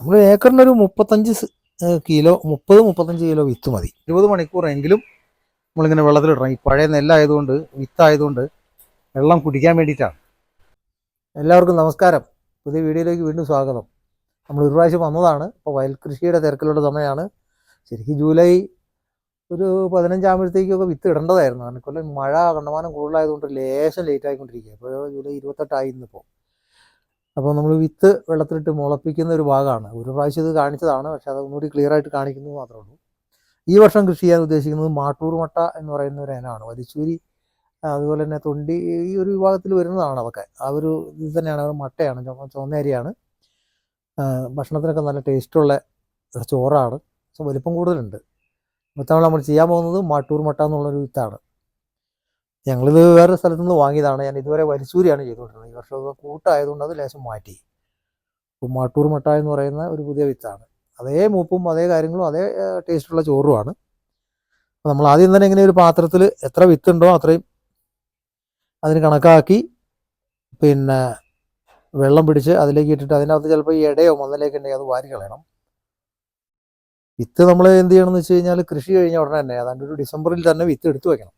നമ്മൾ ഏക്കറിന് ഒരു മുപ്പത്തഞ്ച് കിലോ മുപ്പത് മുപ്പത്തഞ്ച് കിലോ വിത്ത് മതി. ഇരുപത് മണിക്കൂറെങ്കിലും നമ്മളിങ്ങനെ വെള്ളത്തിലിടണം. ഈ പഴയ നെല്ലായതുകൊണ്ട് വിത്തായതുകൊണ്ട് വെള്ളം കുടിക്കാൻ വേണ്ടിയിട്ടാണ്. എല്ലാവർക്കും നമസ്കാരം. പുതിയ വീഡിയോയിലേക്ക് വീണ്ടും സ്വാഗതം. നമ്മൾ ഒരു പ്രാവശ്യം വന്നതാണ്. ഇപ്പോൾ വയൽ കൃഷിയുടെ തിരക്കിലുള്ള സമയമാണ്. ശരിക്കും ജൂലൈ ഒരു പതിനഞ്ചാകുമ്പോഴത്തേക്കൊക്കെ വിത്ത് ഇടേണ്ടതായിരുന്നു. കാരണം കൊല്ലം മഴ കണ്ടമാനം കൂടുതലായതുകൊണ്ട് ലേശം ലേറ്റ് ആയിക്കൊണ്ടിരിക്കുക ഇപ്പോൾ ജൂലൈ ഇരുപത്തെട്ടായി ഇന്നിപ്പോൾ. അപ്പോൾ നമ്മൾ വിത്ത് വെള്ളത്തിലിട്ട് മുളപ്പിക്കുന്ന ഒരു ഭാഗമാണ്. ഒരു പ്രാവശ്യം ഇത് കാണിച്ചതാണ് പക്ഷേ അത് ഒന്നുകൂടി ക്ലിയർ ആയിട്ട് കാണിക്കുന്നത് മാത്രമേ ഉള്ളൂ. ഈ വർഷം കൃഷി ചെയ്യാൻ ഉദ്ദേശിക്കുന്നത് മാട്ടൂർ മട്ട എന്ന് പറയുന്ന ഒരു ഇനമാണ്. വലിച്ചൂരി അതുപോലെ തന്നെ തൊണ്ടി ഈ ഒരു വിഭാഗത്തിൽ വരുന്നതാണ് അതൊക്കെ. ആ ഒരു ഇത് തന്നെയാണ് മട്ടയാണ് ചുവ- ചുവന്ന ഭക്ഷണത്തിനൊക്കെ നല്ല ടേസ്റ്റുള്ള ചോറാണ്. പക്ഷെ വലിപ്പം കൂടുതലുണ്ട്. ഇത്തവണ നമ്മൾ ചെയ്യാൻ പോകുന്നത് മാട്ടൂർ മട്ട എന്നുള്ളൊരു വിത്താണ്. ഞങ്ങളിത് വേറെ സ്ഥലത്തു നിന്ന് വാങ്ങിയതാണ്. ഞാൻ ഇതുവരെ വലിച്ചൂരിയാണ് ചെയ്തുകൊണ്ടിരുന്നത്. ഈ വർഷം കൂട്ടായതുകൊണ്ട് അത് ലേശം മാറ്റി. മാട്ടൂർ മട്ട എന്ന് പറയുന്ന ഒരു പുതിയ വിത്താണ്. അതേ മൂപ്പും അതേ കാര്യങ്ങളും അതേ ടേസ്റ്റുള്ള ചോറുമാണ്. നമ്മൾ ആദ്യം തന്നെ ഇങ്ങനെ ഒരു പാത്രത്തിൽ എത്ര വിത്തുണ്ടോ അത്രയും അതിന് കണക്കാക്കി പിന്നെ വെള്ളം പിടിച്ച് അതിലേക്ക് ഇട്ടിട്ട് അതിനകത്ത് ചിലപ്പോൾ ഈ ഇടയോ മന്നലേക്ക് ഉണ്ടെങ്കിൽ അത് വാരി കളയണം. വിത്ത് നമ്മൾ എന്ത് ചെയ്യണം എന്ന് വെച്ച് കഴിഞ്ഞാൽ കൃഷി കഴിഞ്ഞ ഉടനെ തന്നെ അതാണ്ട് ഒരു ഡിസംബറിൽ തന്നെ വിത്ത് എടുത്തു വെക്കണം.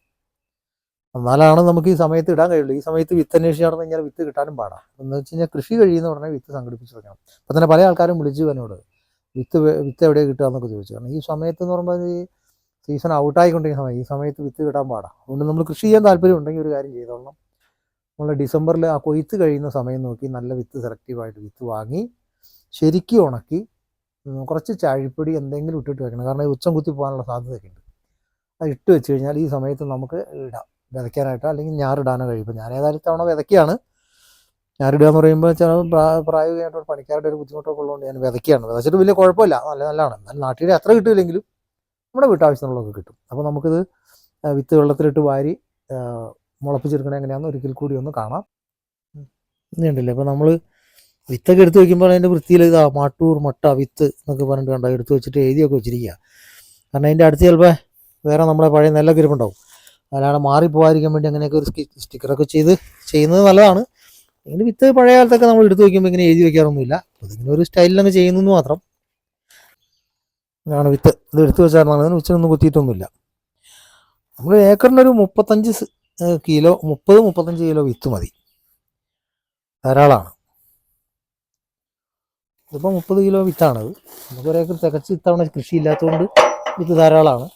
എന്നാലാണ് നമുക്ക് ഈ സമയത്ത് ഇടാൻ കഴിയുള്ളൂ. ഈ സമയത്ത് വിത്ത് അന്വേഷിച്ച് നടന്നു കഴിഞ്ഞാൽ വിത്ത് കിട്ടാനും പാടാണ് എന്ന് വെച്ച് കഴിഞ്ഞാൽ കൃഷി കഴിയുന്ന ഉടനെ വിത്ത് സംഘടിപ്പിച്ച് തുടങ്ങണം. അപ്പം തന്നെ പല ആൾക്കാരും വിളിച്ചു എന്നോട് വിത്ത് വിത്ത് എവിടെ കിട്ടുക എന്നൊക്കെ ചോദിച്ചു കാരണം ഈ സമയത്ത് എന്ന് പറയുമ്പോൾ ഈ സീസൺ ഔട്ടായിക്കൊണ്ടിരിക്കുന്ന സമയം ഈ സമയത്ത് വിത്ത് കിട്ടാൻ പാടാണ് അതുകൊണ്ട് നമ്മൾ കൃഷി ചെയ്യാൻ താല്പര്യം ഉണ്ടെങ്കിൽ ഒരു കാര്യം ചെയ്തോളണം. നമ്മൾ ഡിസംബറിൽ ആ കൊയ്ത്ത് കഴിയുന്ന സമയം നോക്കി നല്ല വിത്ത് സെലക്റ്റീവായിട്ട് വിത്ത് വാങ്ങി ശരിക്കും ഉണക്കി കുറച്ച് ചാഴിപ്പൊടി എന്തെങ്കിലും ഇട്ടിട്ട് വെക്കണം. കാരണം ഉച്ചം കുത്തി പോകാനുള്ള സാധ്യതയൊക്കെ ഉണ്ട്. അത് ഇട്ട് വെച്ച് കഴിഞ്ഞാൽ ഈ സമയത്ത് നമുക്ക് ഇടാം. വിതയ്ക്കാനായിട്ട് അല്ലെങ്കിൽ ഞാറിടാനോ കഴിയും. ഞാൻ ഏതായാലും തവണ വിതയ്ക്കുകയാണ്. ഞാറിടുക എന്ന് പറയുമ്പോൾ ചില പ്രാ- പ്രായോഗികമായിട്ട് പണിക്കാരുടെ ഒരു ബുദ്ധിമുട്ടൊക്കെ ഉള്ളതുകൊണ്ട് ഞാൻ വിതയ്ക്കുകയാണ്. വിതച്ചിട്ട് വലിയ കുഴപ്പമില്ല. നല്ല നല്ലതാണ്. എന്നാൽ നാട്ടിലെ അത്ര കിട്ടിയില്ലെങ്കിലും നമ്മുടെ വീട്ടാവശ്യത്തിനുള്ളതൊക്കെ കിട്ടും. അപ്പോൾ നമുക്കിത് വിത്ത് വെള്ളത്തിലിട്ട് വാരി മുളപ്പിച്ചെടുക്കണേ എങ്ങനെയാണെന്ന് ഒരിക്കൽ കൂടി ഒന്ന് കാണാം. ഇത് കണ്ടില്ലേ അപ്പോൾ നമ്മൾ വിത്തൊക്കെ എടുത്ത് വെക്കുമ്പോൾ അതിന്റെ വൃത്തിയിൽ ഇതാ മാട്ടൂർ മട്ട വിത്ത് എന്നൊക്കെ പറഞ്ഞിട്ട് കണ്ടോ എടുത്ത് വെച്ചിട്ട് എഴുതിയൊക്കെ വെച്ചിരിക്കുക. കാരണം അതിന്റെ അടുത്ത് ചിലപ്പോൾ വേറെ നമ്മുടെ പഴയ നെല്ലൊക്കെ ഇരിപ്പുണ്ടാവും. അല്ലാതെ മാറിപ്പോകാതിരിക്കാൻ വേണ്ടി അങ്ങനെയൊക്കെ ഒരു സ്റ്റി സ്റ്റിക്കറൊക്കെ ചെയ്ത് ചെയ്യുന്നത് നല്ലതാണ്. ഇങ്ങനെ വിത്ത് പഴയ കാലത്തൊക്കെ നമ്മൾ എടുത്ത് വയ്ക്കുമ്പോൾ ഇങ്ങനെ എഴുതി വെക്കാറൊന്നുമില്ല. അതിങ്ങനെ ഒരു സ്റ്റൈലിലങ്ങ് ചെയ്യുന്നു എന്ന് മാത്രം. ഇതാണ് വിത്ത്. ഇത് എടുത്ത് വെച്ചാൽ അതിന് ഉച്ചനൊന്നും കുത്തിയിട്ടൊന്നുമില്ല. നമ്മൾ ഏക്കറിന് ഒരു മുപ്പത്തഞ്ച് കിലോ മുപ്പത് മുപ്പത്തഞ്ച് കിലോ വിത്ത് മതി. ധാരാളമാണ്. ഇതിപ്പോൾ മുപ്പത് കിലോ വിത്താണത്. നമുക്ക് ഒരു ഏക്കർ തികച്ച് ഇത്തവണ കൃഷി ഇല്ലാത്തതുകൊണ്ട് വിത്ത് ധാരാളമാണ്.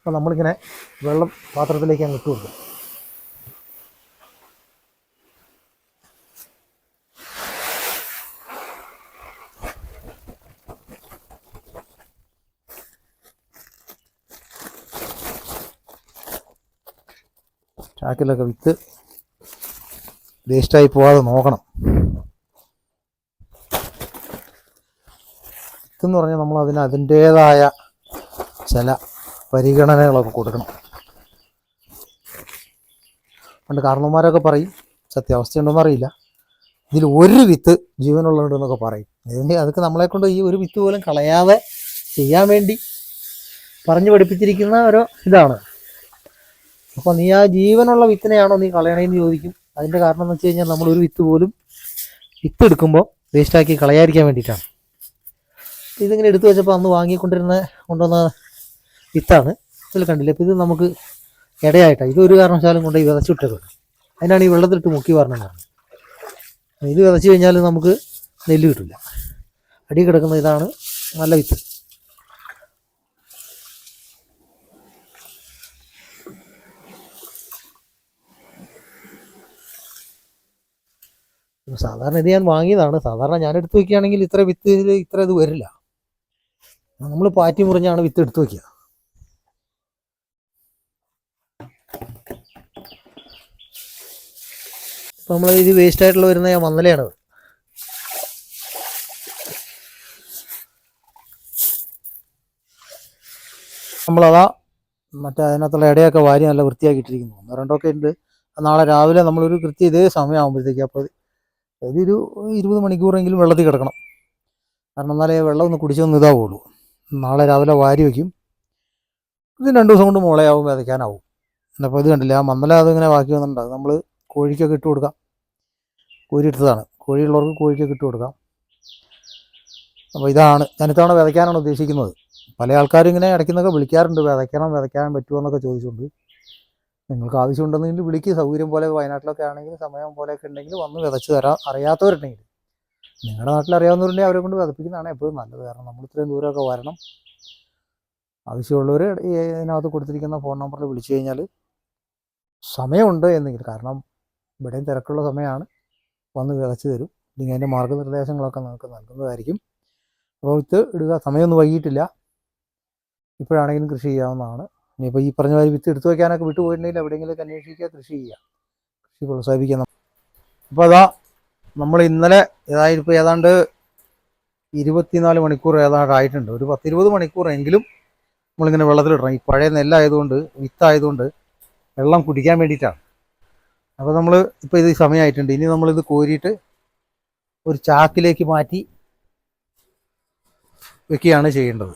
അപ്പോൾ നമ്മളിങ്ങനെ വെള്ളം പാത്രത്തിലേക്ക് അങ്ങ് ഇട്ട് കൊടുക്കും ചാക്കിലൊക്കെ വിത്ത് വേസ്റ്റായി പോവാതെ നോക്കണം. വിത്തെന്ന് പറഞ്ഞാൽ നമ്മൾ അതിന് അതിന്റേതായ ചില പരിഗണനകളൊക്കെ കൊടുക്കണം. പണ്ട് കാരണവന്മാരൊക്കെ പറയും സത്യാവസ്ഥയുണ്ടോയെന്ന് അറിയില്ല. ഇതിൽ ഒരു വിത്ത് ജീവനുള്ളതുണ്ടെന്നൊക്കെ പറയും. ഇതിന്റെ അതൊക്കെ നമ്മളെ കൊണ്ട് ഈ ഒരു വിത്ത് പോലും കളയാതെ ചെയ്യാൻ വേണ്ടി പറഞ്ഞു പഠിപ്പിച്ചിരിക്കുന്ന ഒരു ഇതാണ്. അപ്പോൾ നീ ആ ജീവനുള്ള വിത്തിനെയാണോ നീ കളയണേന്ന് ചോദിക്കും. അതിന്റെ കാരണം എന്ന് വെച്ച് കഴിഞ്ഞാൽ നമ്മൾ ഒരു വിത്ത് പോലും വിത്ത് എടുക്കുമ്പോൾ വേസ്റ്റാക്കി കളയാതിരിക്കാൻ വേണ്ടിയിട്ടാണ്. ഇതിങ്ങനെ എടുത്തു വെച്ചപ്പോൾ അന്ന് വാങ്ങിക്കൊണ്ടിരുന്ന കൊണ്ടുവന്ന വിത്താണ്. ഇതിൽ കണ്ടില്ല? അപ്പോൾ ഇത് നമുക്ക് ഇടയായിട്ടാണ് ഇതൊരു കാരണവശാലും കൊണ്ട് ഈ വിതച്ചിട്ടത് അതിനാണ് ഈ വെള്ളത്തിലിട്ട് മുക്കി പറഞ്ഞത്. ഇത് വിതച്ച് കഴിഞ്ഞാൽ നമുക്ക് നെല്ല് കിട്ടില്ല അടി കിടക്കുന്ന ഇതാണ് നല്ല വിത്ത്. സാധാരണ ഇത് ഞാൻ വാങ്ങിയതാണ്. സാധാരണ ഞാൻ എടുത്ത് വയ്ക്കുകയാണെങ്കിൽ ഇത്ര വിത്ത് ഇത്ര ഇത് വരില്ല. നമ്മൾ പാറ്റി മുറിഞ്ഞാണ് വിത്ത് എടുത്ത് വെക്കുക. ഇപ്പം നമ്മൾ ഇത് വേസ്റ്റ് ആയിട്ടുള്ള വരുന്ന മന്നലയാണത് നമ്മളതാ മറ്റേ അതിനകത്തുള്ള ഇടയൊക്കെ വാരി നല്ല വൃത്തിയാക്കിയിട്ടിരിക്കുന്നു. ഒന്ന് രണ്ടൊക്കെ ഉണ്ട്. നാളെ രാവിലെ നമ്മളൊരു കൃത്യ ഇതേ സമയമാകുമ്പോഴത്തേക്ക് അപ്പോൾ ഒരു ഇരുപത് മണിക്കൂറെങ്കിലും വെള്ളത്തിൽ കിടക്കണം. കാരണം എന്നാലേ വെള്ളം ഒന്ന് കുടിച്ചൊന്ന് ഇതാവുള്ളൂ. നാളെ രാവിലെ വാരി വയ്ക്കും. ഇത് രണ്ട് ദിവസം കൊണ്ട് മുളയാവും വിതയ്ക്കാനാവും. അപ്പോൾ ഇത് കണ്ടില്ല? ആ മന്നല അതിങ്ങനെ ബാക്കി വന്നിട്ടുണ്ട്. അത് നമ്മൾ കോഴിക്കൊക്കെ ഇട്ട് കൊടുക്കാം. കോഴി എടുത്തതാണ്. കോഴിയുള്ളവർക്ക് കോഴിക്കൊക്കെ ഇട്ട് കൊടുക്കാം. അപ്പോൾ ഇതാണ് ഞാനിത്തവണ വിതയ്ക്കാനാണ് ഉദ്ദേശിക്കുന്നത്. പല ആൾക്കാരും ഇങ്ങനെ ഇടയ്ക്കുന്നൊക്കെ വിളിക്കാറുണ്ട്. വിതയ്ക്കണം വിതയ്ക്കാൻ പറ്റുമോ എന്നൊക്കെ ചോദിച്ചുകൊണ്ട്. നിങ്ങൾക്ക് ആവശ്യമുണ്ടെന്നെങ്കിൽ വിളിക്ക്. സൗകര്യം പോലെ വയനാട്ടിലൊക്കെ ആണെങ്കിൽ സമയം പോലെയൊക്കെ ഉണ്ടെങ്കിൽ വന്ന് വിതച്ച് തരാം. അറിയാത്തവരുണ്ടെങ്കിൽ. നിങ്ങളുടെ നാട്ടിൽ അറിയാവുന്നവരുണ്ടെങ്കിൽ അവരെ കൊണ്ട് വിതപ്പിക്കുന്നതാണ് എപ്പോഴും നല്ലത്. കാരണം നമ്മൾ ഇത്രയും ദൂരമൊക്കെ വരണം. ആവശ്യമുള്ളവർ ഇതിനകത്ത് കൊടുത്തിരിക്കുന്ന ഫോൺ നമ്പറിൽ വിളിച്ചു കഴിഞ്ഞാൽ സമയമുണ്ട് എന്നെങ്കിൽ കാരണം ഇവിടെയും തിരക്കുള്ള സമയമാണ്. വന്ന് വിതച്ച് തരും. ഇല്ലെങ്കിൽ അതിന്റെ മാർഗനിർദ്ദേശങ്ങളൊക്കെ നമുക്ക് നൽകുന്നതായിരിക്കും. അപ്പോൾ വിത്ത് ഇടുക. സമയമൊന്നും വൈകിട്ടില്ല ഇപ്പോഴാണെങ്കിലും കൃഷി ചെയ്യാവുന്നതാണ്. ഇനിയിപ്പോൾ ഈ പറഞ്ഞ മാതിരി വിത്ത് എടുത്തു വയ്ക്കാനൊക്കെ വിട്ടുപോയിട്ടുണ്ടെങ്കിൽ എവിടെയെങ്കിലുമൊക്കെ അന്വേഷിക്കുക കൃഷി ചെയ്യുക. കൃഷി പ്രോത്സാഹിപ്പിക്കുക. അപ്പോൾ അതാ നമ്മൾ ഇന്നലെ ഏതായാലും ഇപ്പോൾ ഏതാണ്ട് ഇരുപത്തിനാല് മണിക്കൂർ ഏതാണ്ട് ആയിട്ടുണ്ട്. ഒരു പത്തിരുപത് മണിക്കൂറെങ്കിലും നമ്മളിങ്ങനെ വെള്ളത്തിലിടണം. ഈ പഴയ നെല്ലായതുകൊണ്ട് വിത്തായതുകൊണ്ട് വെള്ളം കുടിക്കാൻ വേണ്ടിയിട്ടാണ്. അപ്പോൾ നമ്മൾ ഇപ്പോൾ ഇത് സമയമായിട്ടുണ്ട് ഇനി നമ്മളിത് കോരിയിട്ട് ഒരു ചാക്കിലേക്ക് മാറ്റി വെക്കുകയാണ് ചെയ്യേണ്ടത്.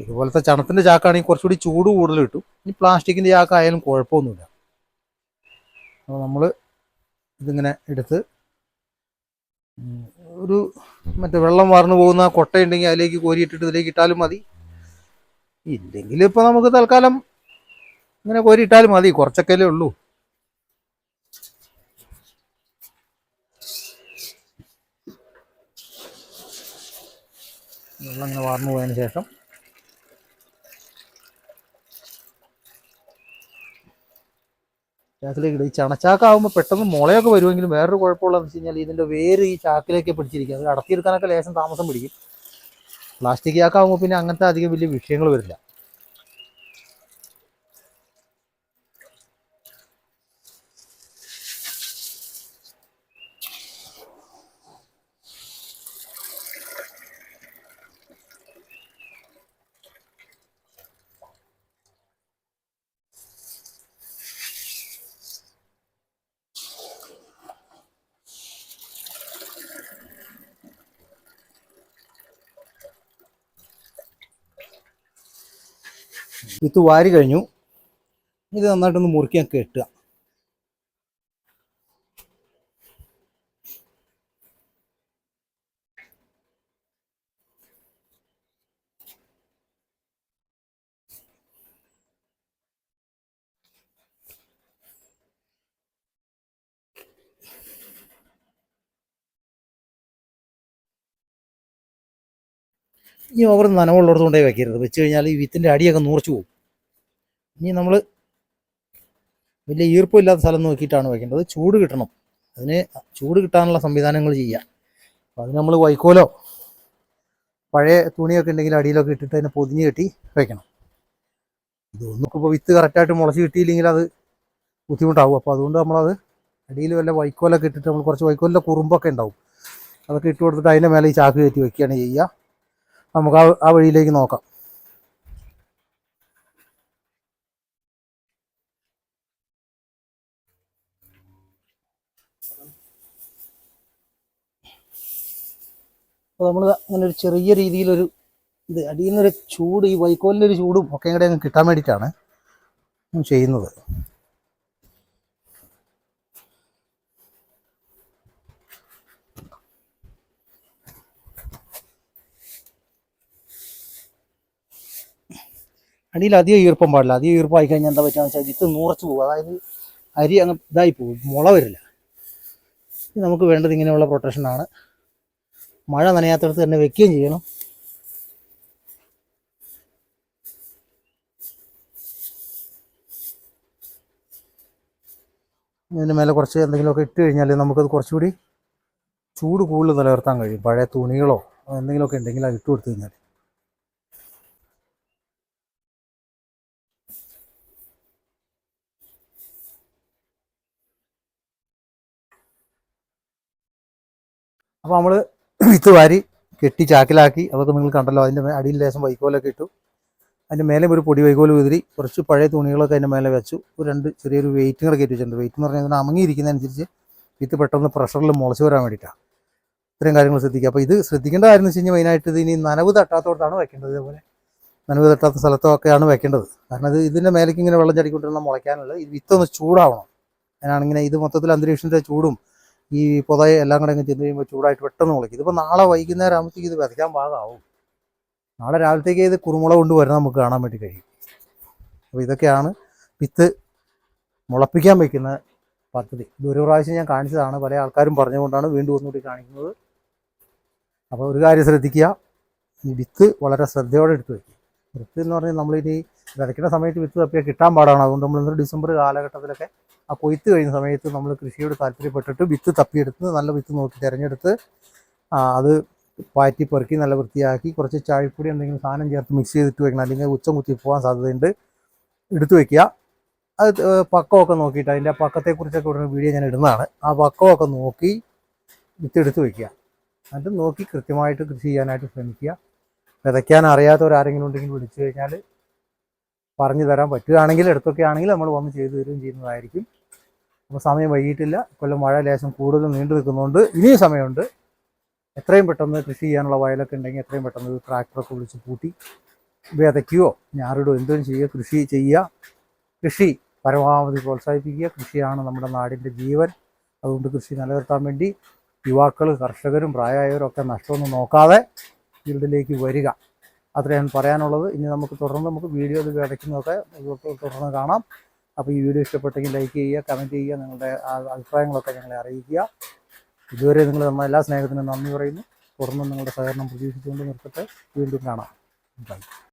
ഇതുപോലത്തെ ചണത്തിന്റെ ചാക്കാണെങ്കിൽ കുറച്ചുകൂടി ചൂട് കൂടുതൽ കിട്ടും. ഇനി പ്ലാസ്റ്റിക്കിന്റെ ചാക്കായാലും കുഴപ്പമൊന്നുമില്ല. അപ്പോൾ നമ്മൾ ഇതിങ്ങനെ എടുത്ത് ഒരു മറ്റേ വെള്ളം വാർന്നു പോകുന്ന കൊട്ടയുണ്ടെങ്കിൽ അതിലേക്ക് കോരിയിട്ടിട്ട് ഇതിലേക്ക് ഇട്ടാലും മതി. ഇല്ലെങ്കിൽ ഇപ്പോൾ നമുക്ക് തൽക്കാലം ഇങ്ങനെ കോരിയിട്ടാലും മതി കുറച്ചൊക്കെയല്ലേ ഉള്ളൂ. വെള്ളം ഇങ്ങനെ വാർന്നു പോയതിന് ശേഷം ചാക്കിലേക്ക് ഇടും. ഈ ചണച്ചാക്കാവുമ്പോൾ പെട്ടെന്ന് മുളയൊക്കെ വരുമെങ്കിലും വേറൊരു കുഴപ്പമുള്ളതെന്ന് വെച്ച് കഴിഞ്ഞാൽ ഇതിന്റെ വേര് ഈ ചാക്കിലേക്ക് പിടിച്ചിരിക്കും. അത് അടത്തിയെടുക്കാനൊക്കെ ലേശം താമസം പിടിക്കും. പ്ലാസ്റ്റിക് ചാക്കാവുമ്പോൾ പിന്നെ അങ്ങനത്തെ അധികം വലിയ വിഷയങ്ങൾ വരില്ല. വിത്ത് വാരി കഴിഞ്ഞു. ഇത് നന്നായിട്ടൊന്ന് മുറിക്കാൻ കെട്ടുക. ഈ ഓവർ നനവുള്ളിടത്ത് കൊണ്ടേ വെക്കരുത്. വെച്ച് കഴിഞ്ഞാൽ ഈ വിത്തിന്റെ അടിയൊക്കെ നൂർച്ചു പോകും. ഇനി നമ്മൾ വലിയ ഈർപ്പമില്ലാത്ത സ്ഥലം നോക്കിയിട്ടാണ് വയ്ക്കേണ്ടത്. ചൂട് കിട്ടണം. അതിന് ചൂട് കിട്ടാനുള്ള സംവിധാനങ്ങൾ ചെയ്യാം അപ്പോൾ അതിന് നമ്മൾ വൈക്കോലോ പഴയ തുണിയൊക്കെ ഉണ്ടെങ്കിൽ അടിയിലൊക്കെ ഇട്ടിട്ട് അതിനെ പൊതിഞ്ഞ് കെട്ടി വെക്കണം ഇതൊന്നും ഇപ്പോൾ വിത്ത് കറക്റ്റായിട്ട് മുളച്ച് കിട്ടിയില്ലെങ്കിൽ അത് ബുദ്ധിമുട്ടാവും. അപ്പോൾ അതുകൊണ്ട് നമ്മളത് അടിയിൽ വല്ല വൈക്കോലൊക്കെ ഇട്ടിട്ട് നമ്മൾ കുറച്ച് വൈക്കോലിന്റെ കുറുമ്പൊക്കെ ഉണ്ടാവും. അതൊക്കെ ഇട്ട് കൊടുത്തിട്ട് അതിന്റെ മേലെ ഈ ചാക്ക് കയറ്റി വെക്കുകയാണ് ചെയ്യുക. നമുക്ക് ആ ആ വഴിയിലേക്ക് നോക്കാം. അപ്പോൾ നമ്മൾ അങ്ങനെ ഒരു ചെറിയ രീതിയിലൊരു ഇത് അടിയിൽ നിന്നൊരു ചൂട് ഈ വൈക്കോലിന്റെ ഒരു ചൂടും ഒക്കെ കൂടെ അങ്ങ് കിട്ടാൻ വേണ്ടിയിട്ടാണ് ചെയ്യുന്നത്. അടിയിൽ അധികം ഈർപ്പം പാടില്ല. അധികം ഈർപ്പമായി കഴിഞ്ഞാൽ എന്താ പറ്റുക വെച്ചാൽ വിത്ത് നൂറച്ച് പോകും. അതായത് അരി അങ്ങ് ഇതായി പോകും. മുള വരില്ല. നമുക്ക് വേണ്ടത് ഇങ്ങനെയുള്ള പ്രൊട്ടക്ഷനാണ് മഴ നനയാത്തടത്ത് തന്നെ വെക്കുകയും ചെയ്യണം. ഇതിന്റെ മേലെ കുറച്ച് എന്തെങ്കിലുമൊക്കെ ഇട്ട് കഴിഞ്ഞാൽ നമുക്കത് കുറച്ചുകൂടി ചൂട് കൂടുതൽ നിലനിർത്താൻ കഴിയും. പഴയ തുണികളോ എന്തെങ്കിലുമൊക്കെ ഉണ്ടെങ്കിൽ അത് ഇട്ട് കൊടുത്തു കഴിഞ്ഞാൽ. അപ്പോൾ നമ്മൾ വിത്ത് വാരി കെട്ടി ചാക്കിലാക്കി. അതൊക്കെ നിങ്ങൾ കണ്ടല്ലോ. അതിന്റെ അടിയിൽ ലേശം വൈക്കോലൊക്കെ ഇട്ടു. അതിന്റെ മേലെ ഒരു പൊടി വൈക്കോൽ കുതിരി കുറച്ച് പഴയ തുണികളൊക്കെ അതിന്റെ മേലെ വെച്ചു. ഒരു രണ്ട് ചെറിയൊരു വെയിറ്റും കൂടെ കയറ്റി വെച്ചിട്ടുണ്ട്. വെയിറ്റ് എന്ന് പറഞ്ഞാൽ അമങ്ങിയിരിക്കുന്നതിന് അമങ്ങിയിരിക്കുന്നതനുസരിച്ച് വിത്ത് പെട്ടെന്ന് പ്രഷറിൽ മുളച്ച് വരാൻ വേണ്ടിയിട്ടാണ് ഇത്രയും കാര്യങ്ങൾ ശ്രദ്ധിക്കുക. അപ്പോൾ ഇത് ശ്രദ്ധിക്കേണ്ട കാര്യം എന്ന് വെച്ച് കഴിഞ്ഞാൽ മെയിനായിട്ട് ഇത് ഇനി നനവ് തട്ടാത്തോടത്താണ് വെക്കേണ്ടത് ഇതേപോലെ. നനവ് തട്ടാത്ത സ്ഥലത്തൊക്കെയാണ് വെക്കേണ്ടത്. കാരണം ഇത് ഇതിന്റെ മേലേക്ക് ഇങ്ങനെ വെള്ളം ചടിക്കൊണ്ടിരുന്ന മുളയ്ക്കാനുള്ളത് ഈ വിത്തൊന്ന് ചൂടാവണം. അതിനാണിങ്ങനെ ഇത് മൊത്തത്തിൽ അന്തരീക്ഷത്തിന്റെ ചൂടും ഈ പുതയെ എല്ലാം കൂടെ അങ്ങ് ചെന്ന് കഴിയുമ്പോൾ ചൂടായിട്ട് പെട്ടെന്ന് മുളയ്ക്കും. ഇതിപ്പോൾ നാളെ വൈകുന്നേരം ആകുമ്പോഴത്തേക്ക് ഇത് വിതയ്ക്കാൻ പാകാവും നാളെ രാവിലത്തേക്ക് ഇത് കുറുമുളക് കൊണ്ട് വരുന്ന നമുക്ക് കാണാൻ വേണ്ടി കഴിയും. അപ്പോൾ ഇതൊക്കെയാണ് വിത്ത് മുളപ്പിക്കാൻ വയ്ക്കുന്ന പദ്ധതി. ഇത് ഒരു പ്രാവശ്യം ഞാൻ കാണിച്ചതാണ്. പല ആൾക്കാരും പറഞ്ഞുകൊണ്ടാണ് വീണ്ടും ഒന്നുകൂടി കാണിക്കുന്നത്. അപ്പോൾ ഒരു കാര്യം ശ്രദ്ധിക്കുക. ഈ വിത്ത് വളരെ ശ്രദ്ധയോടെ എടുത്ത് വയ്ക്കുക വിത്ത് എന്ന് പറഞ്ഞാൽ നമ്മളിനി വിതയ്ക്കുന്ന സമയത്ത് വിത്ത് തപ്പിയാൽ കിട്ടാൻ പാടാണ്. അതുകൊണ്ട് നമ്മൾ ഇന്ന് ഡിസംബർ കാലഘട്ടത്തിലൊക്കെ ആ കൊയ്ത്ത് കഴിഞ്ഞ സമയത്ത് നമ്മൾ കൃഷിയോട് താല്പര്യപ്പെട്ടിട്ട് വിത്ത് തപ്പിയെടുത്ത് നല്ല വിത്ത് നോക്കി തിരഞ്ഞെടുത്ത് അത് പാറ്റി പെറുക്കി നല്ല വൃത്തിയാക്കി കുറച്ച് ചായപ്പൊടി എന്തെങ്കിലും സാധനം ചേർത്ത് മിക്സ് ചെയ്തിട്ട് വെക്കണം. അല്ലെങ്കിൽ ഉച്ച കുത്തി പോകാൻ സാധ്യതയുണ്ട്. എടുത്തു വെക്കുക. അത് പക്കമൊക്കെ നോക്കിയിട്ട് അതിന്റെ പക്കത്തെക്കുറിച്ചൊക്കെ ഉടനെ വീഡിയോ ഞാൻ ഇടുന്നതാണ്. ആ പക്കമൊക്കെ നോക്കി വിത്ത് എടുത്ത് വെക്കുക. എന്നിട്ട് നോക്കി കൃത്യമായിട്ട് കൃഷി ചെയ്യാനായിട്ട് ശ്രമിക്കുക. വിതയ്ക്കാൻ അറിയാത്തവരാരെങ്കിലും ഉണ്ടെങ്കിൽ വിളിച്ചു കഴിഞ്ഞാൽ പറഞ്ഞു തരാൻ പറ്റുകയാണെങ്കിൽ അടുത്തൊക്കെ ആണെങ്കിൽ നമ്മൾ വന്ന് ചെയ്തു തരുകയും ചെയ്യുന്നതായിരിക്കും. അപ്പോൾ സമയം വൈകിട്ടില്ല കൊല്ലം മഴ ലേശം കൂടുതൽ നീണ്ടു നിൽക്കുന്നതുകൊണ്ട് ഇനിയും സമയമുണ്ട്. എത്രയും പെട്ടെന്ന് കൃഷി ചെയ്യാനുള്ള വയലൊക്കെ ഉണ്ടെങ്കിൽ എത്രയും പെട്ടെന്ന് ട്രാക്ടറൊക്കെ വിളിച്ച് പൂട്ടി വിതയ്ക്കുകയോ ഞാറിടുകയോ എന്തും ചെയ്യുക കൃഷി ചെയ്യുക. കൃഷി പരമാവധി പ്രോത്സാഹിപ്പിക്കുക. കൃഷിയാണ് നമ്മുടെ നാടിന്റെ ജീവൻ. അതുകൊണ്ട് കൃഷി നിലനിർത്താൻ വേണ്ടി യുവാക്കൾ കർഷകരും പ്രായമായവരും ഒക്കെ നഷ്ടമൊന്നും നോക്കാതെ ഫീൽഡിലേക്ക് വരിക. അത്രയാണ് പറയാനുള്ളത്. ഇനി നമുക്ക് തുടർന്ന് നമുക്ക് വീഡിയോ ഇത് അടയ്ക്കുന്നതൊക്കെ തുടർന്ന് കാണാം. അപ്പോൾ ഈ വീഡിയോ ഇഷ്ടപ്പെട്ടെങ്കിൽ ലൈക്ക് ചെയ്യുക കമന്റ് ചെയ്യുക നിങ്ങളുടെ അഭിപ്രായങ്ങളൊക്കെ ഞങ്ങളെ അറിയിക്കുക. ഇതുവരെ നിങ്ങൾ തന്ന എല്ലാ സ്നേഹത്തിനും നന്ദി പറയുന്നു. തുടർന്ന് നിങ്ങളുടെ സഹകരണം പ്രതീക്ഷിച്ചുകൊണ്ട് നിർത്തട്ടെ. വീണ്ടും കാണാം. ബൈ